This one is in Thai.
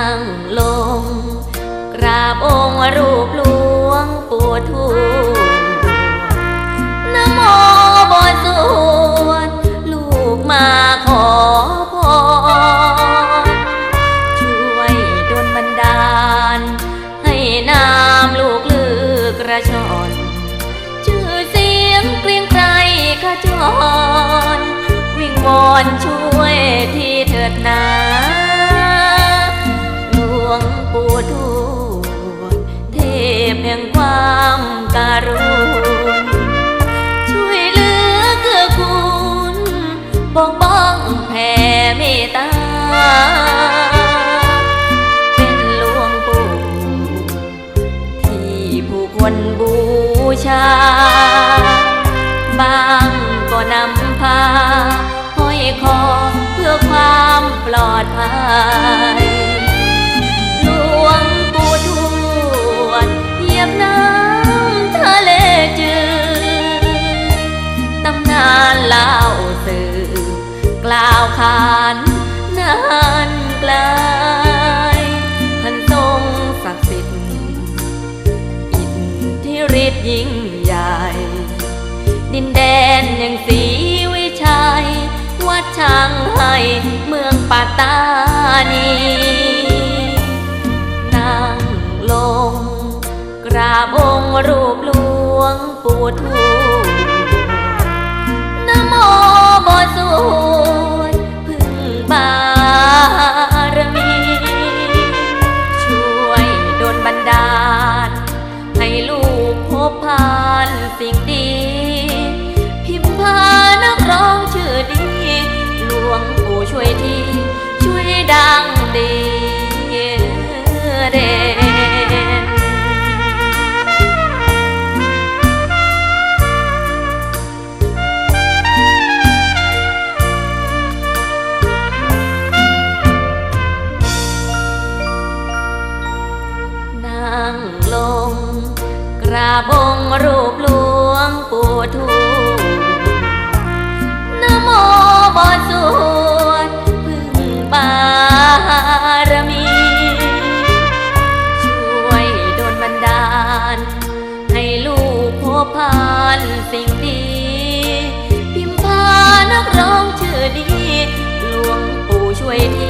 นั่งลง กราบองค์รูปหลวงปู่ทวดนโมบทสวดลูกมาขอพรช่วยดลบันดาล ให้นามลูกลือกระชอน ชื่อเสียงเกลียงไกรขจรวิ่งวอนช่วยที่เถิดนา ทวดเทพแห่งความการุณช่วยเหลือเกื้อกูลปกป้องแผ่เมตตา เป็นหลวงปู่ที่ผู้คนบูชา บางก็นำพาห้อยคอเพื่อความปลอดภัย ยิ่งใหญ่ ดินแดนยังสีวิชัย วัดช่างให้เมืองปัตตานีนั่งลง กราบองค์รูปหลวงปู่ทว เด่นนั่งลง กราบองรูปหลวงปู่ทว ผ่านสิ่งดี พิมพานักร้องชื่อดี หลวงปู่ช่วยที